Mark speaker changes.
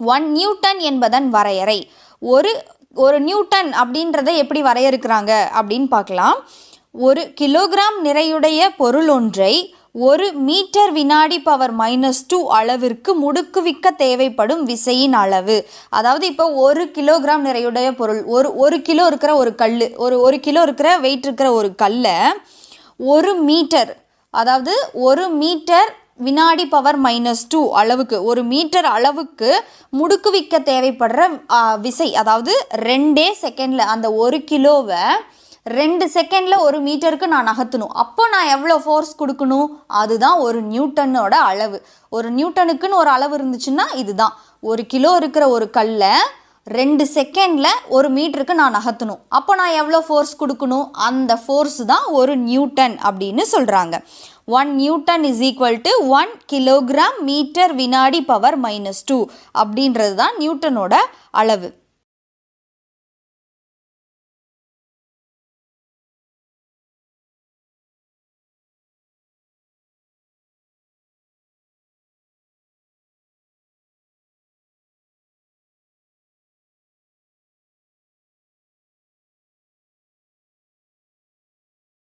Speaker 1: One Newton என்பதன் வரையறை. ஒரு ஒரு நியூட்டன் அப்படின்றத எப்படி வரையறுக்கிறாங்க அப்படின்னு பார்க்கலாம். ஒரு கிலோகிராம் நிறையுடைய பொருள் ஒன்றை ஒரு மீட்டர் வினாடி பவர் மைனஸ் டூ அளவிற்கு முடுக்குவிக்க தேவைப்படும் விசையின் அளவு. அதாவது இப்போ ஒரு கிலோகிராம் நிறையுடைய பொருள் ஒரு ஒரு கிலோ இருக்கிற ஒரு கல் ஒரு ஒரு கிலோ இருக்கிற வெயிட் இருக்கிற ஒரு கல்லை ஒரு மீட்டர் அதாவது ஒரு மீட்டர் வினாடி பவர் மைனஸ் டூ அளவுக்கு ஒரு மீட்டர் அளவுக்கு முடுக்குவிக்க தேவைப்படுற விசை. அதாவது ரெண்டே செகண்டில் அந்த ஒரு கிலோவை ரெண்டு செகண்டில் ஒரு மீட்டருக்கு நான் நகர்த்தணும். அப்போ நான் எவ்வளோ ஃபோர்ஸ் கொடுக்கணும்? அதுதான் ஒரு நியூட்டனோட அளவு. ஒரு நியூட்டனுக்குன்னு ஒரு அளவு இருந்துச்சுன்னா இதுதான். ஒரு கிலோ இருக்கிற ஒரு கல்லை ரெண்டு செகண்டில் ஒரு மீட்டருக்கு நான் நகர்த்தணும். அப்போ நான் எவ்வளோ ஃபோர்ஸ் கொடுக்கணும்? அந்த ஃபோர்ஸ் தான் ஒரு நியூட்டன் அப்படின்னு சொல்கிறாங்க one newton is equal to one kilogram metre வினாடி பவர் மைனஸ் டூ அப்படின்றது தான் நியூட்டனோட அளவு.